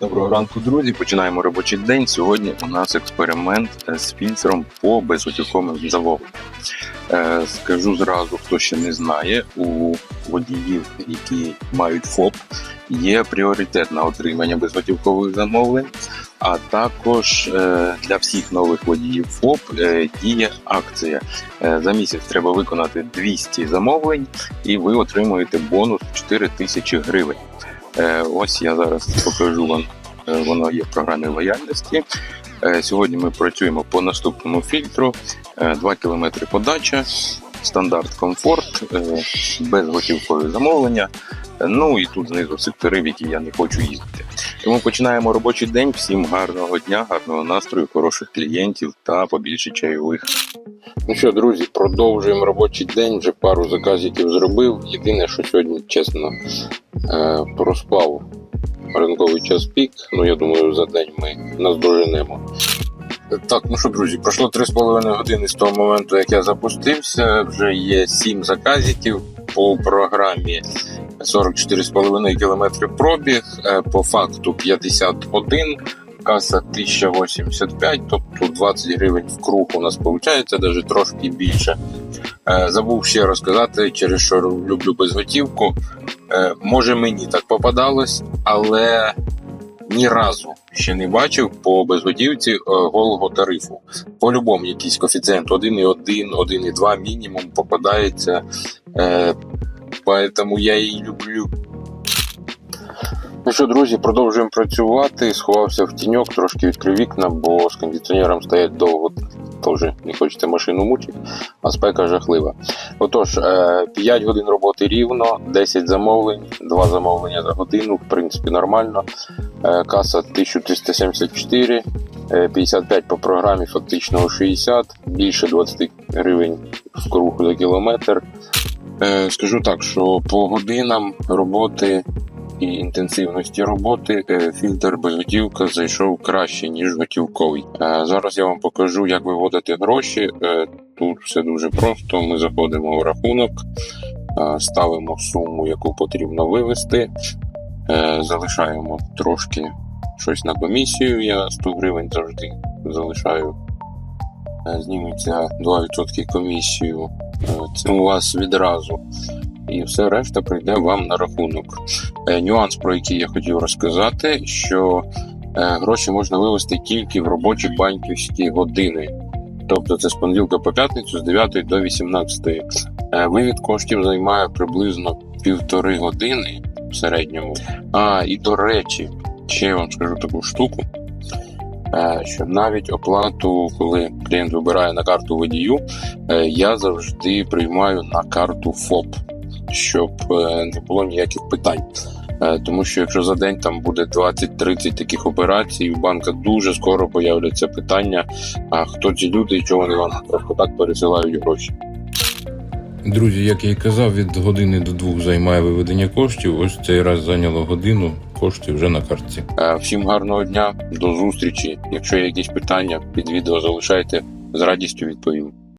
Доброго ранку, друзі. Починаємо робочий день. Сьогодні у нас експеримент е, з фільтром по безготівковим замовленням. Е, Скажу зразу, хто ще не знає, у водіїв, які мають ФОП, є пріоритет на отримання безготівкових замовлень. А також е, для всіх нових водіїв ФОП діє акція. За місяць треба виконати 200 замовлень, і ви отримуєте бонус 4 тисячі гривень. Е, Ось я зараз покажу вам. е, Воно є в програмі лояльності. Е, Сьогодні ми працюємо по наступному фільтру: Е, 2 км подача, стандарт комфорт, безготівкові замовлення. Ну і тут знизу сектори, в які я не хочу їздити. Тому починаємо робочий день. Всім гарного дня, гарного настрою, хороших клієнтів та побільше чайових. Ну що, друзі, продовжуємо робочий день. Вже пару заказиків зробив. Єдине, що сьогодні, чесно, е, проспав ранковий час пік. Ну, я думаю, за день ми наздоженемо. Так, ну що, друзі, пройшло 3,5 години з того моменту, як я запустився. Вже є 7 заказиків по програмі 44,5 км пробіг, е, по факту 51 каса 1085, тобто 20 гривень в круг у нас виходить, навіть трошки більше. Е, Забув ще розказати, через що люблю безготівку. Е, Може мені так попадалось, але ні разу ще не бачив по безготівці голого тарифу. По-любому якийсь коефіцієнт 1,1, 1,2 мінімум попадається. Е, Поэтому я її люблю. Ну що, друзі, продовжуємо працювати. Сховався в тіньок, трошки відкрив вікна, бо з кондиціонером стоять довго. Теж не хочете машину мучити, а спека жахлива. Отож, 5 годин роботи рівно, 10 замовлень, 2 замовлення за годину, в принципі, нормально. Е, Каса 1374, е, 55 по програмі, фактично 60, більше 20 гривень в круг за кілометр. Е, Скажу так, що по годинам роботи і інтенсивності роботи е, фільтр безготівка зайшов краще, ніж готівковий. Е, Зараз я вам покажу, як виводити гроші. Тут все дуже просто. Ми заходимо в рахунок, ставимо суму, яку потрібно вивести, залишаємо трошки щось на комісію. Я 100 гривень завжди залишаю. Зніметься 2% комісію. Це у вас відразу. І все решта прийде вам на рахунок. Е, Нюанс, про який я хотів розказати, що е, гроші можна вивести тільки в робочі банківські години. Тобто це з понеділка по п'ятницю з 9 до 18. Е, Вивід коштів займає приблизно півтори години в середньому. А, і до речі, ще я вам скажу таку штуку. Е, Що навіть оплату, коли клієнт вибирає на карту водію, е, я завжди приймаю на карту ФОП, щоб е, не було ніяких питань. Тому що якщо за день там буде 20-30 таких операцій, у банка дуже скоро появляться питання: а хто ці люди і чого вони вам просто так пересилають гроші. Друзі, як я і казав, від години до двох займає виведення коштів. Ось цей раз зайняло годину, кошти вже на картці. Е, Всім гарного дня, до зустрічі. Якщо є якісь питання, під відео залишайте з радістю відповім.